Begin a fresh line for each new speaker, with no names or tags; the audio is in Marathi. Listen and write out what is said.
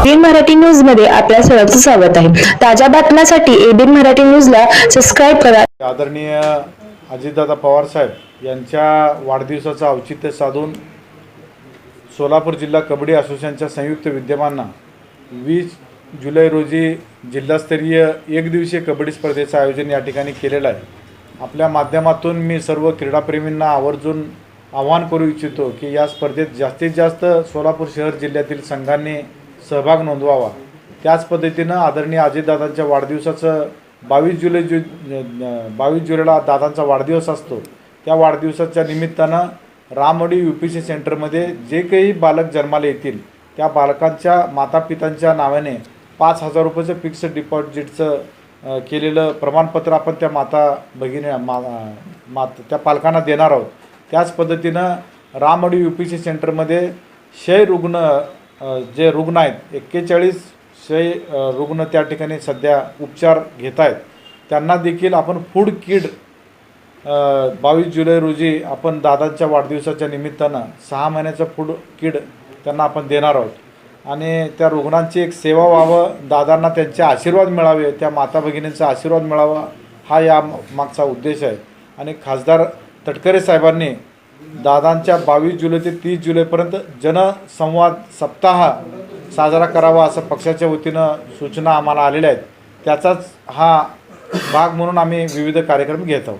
एबीएन मराठी न्यूजमध्ये आपल्या सर्वांचं स्वागत आहे. ताज्या बातम्यांसाठी एबीएन मराठी न्यूजला सबस्क्राईब करा.
आदरणीय अजितदादा पवार साहेब यांच्या वाढदिवसाचं औचित्य साधून सोलापूर जिल्हा कबड्डी असोसिएशनच्या संयुक्त विद्यमानं वीस जुलै रोजी जिल्हास्तरीय एकदिवसीय कबड्डी स्पर्धेचं आयोजन या ठिकाणी केलेलं आहे. आपल्या माध्यमातून मी सर्व क्रीडाप्रेमींना आवर्जून आवाहन करू इच्छितो की या स्पर्धेत जास्तीत जास्त सोलापूर शहर जिल्ह्यातील संघांनी सहभाग नोंदवावा. त्याच पद्धतीनं आदरणीय अजितदादांच्या वाढदिवसाचं बावीस जुलै जु बावीस जुलैला दादांचा वाढदिवस असतो. त्या वाढदिवसाच्या निमित्तानं रामोडी यू पी सी सेंटरमध्ये जे काही बालक जन्माला येतील त्या बालकांच्या मातापितांच्या नावाने पाच हजार रुपयाचं फिक्स डिपॉझिटचं केलेलं प्रमाणपत्र आपण त्या माता भगिनी मा मात त्या पालकांना देणार आहोत. त्याच पद्धतीनं रामोडी यू पी सी सेंटरमध्ये क्षय रुग्ण जे रुग्ण आहेत एक्केचाळीसशे रुग्ण त्या ठिकाणी सध्या उपचार घेत आहेत. त्यांना देखील आपण फूड किड बावीस जुलै रोजी आपण दादांच्या वाढदिवसाच्या निमित्तानं सहा महिन्याचं फूड किड त्यांना आपण देणार आहोत. आणि त्या रुग्णांची एक सेवा व्हावं दादांना त्यांचे आशीर्वाद मिळावे त्या माता भगिनींचा आशीर्वाद मिळावा हा या मागचा उद्देश आहे. आणि खासदार तटकरे साहेबांनी दादांच्या बावीस जुलै ते तीस जुलैपर्यंत जनसंवाद सप्ताह साजरा करावा असं पक्षाच्या वतीनं सूचना आम्हाला आलेल्या आहेत. त्याचाच हा भाग म्हणून आम्ही विविध कार्यक्रम घेत आहोत.